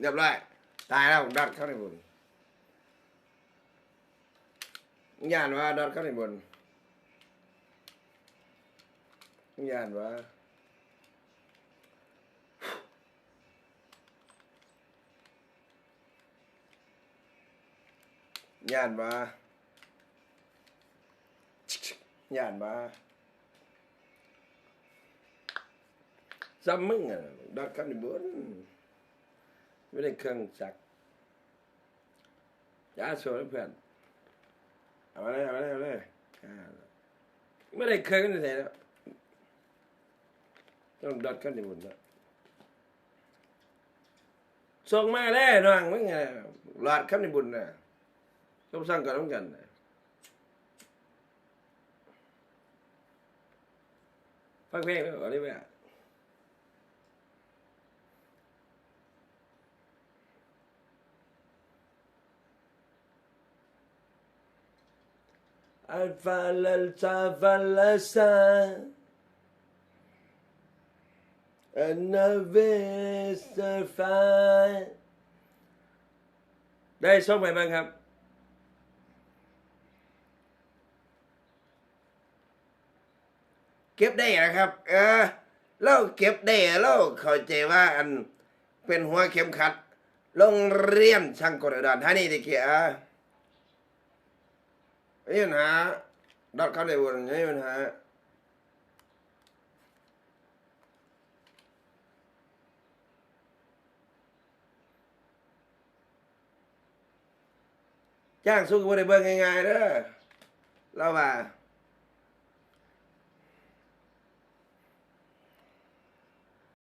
เรียบร้อยตายแล้วดอทเข้าในบนย่านว่า ไม่ได้เครื่องจักรยาโซ่เพื่อนเอาเลยเอาเลยเอาเลยไม่ได้เครื่องนี่ใส่แล้วต้องดอดกันในบุญแล้วส่งมาแล้วน้องมึงไงหลอดขั้นในบุญนะต้องสร้างกันต้องกันนะฟังเพลงอะไรไปอ่ ะ الفعل التفلسا النبي استرفع ได้ส่งไปบ้างครับ เก็บได้นะครับ เออเราเก็บได้เราเข้าใจว่าอันเป็นหัวเข็มขัดโรงเรียนช่างกลอุดรธานีตะเกีย ไม่มีปัญหาดอทเข้าในบนไม่มีปัญหาจ้างสู้กับได้เบิ่งง่ายๆเด้อเราว่า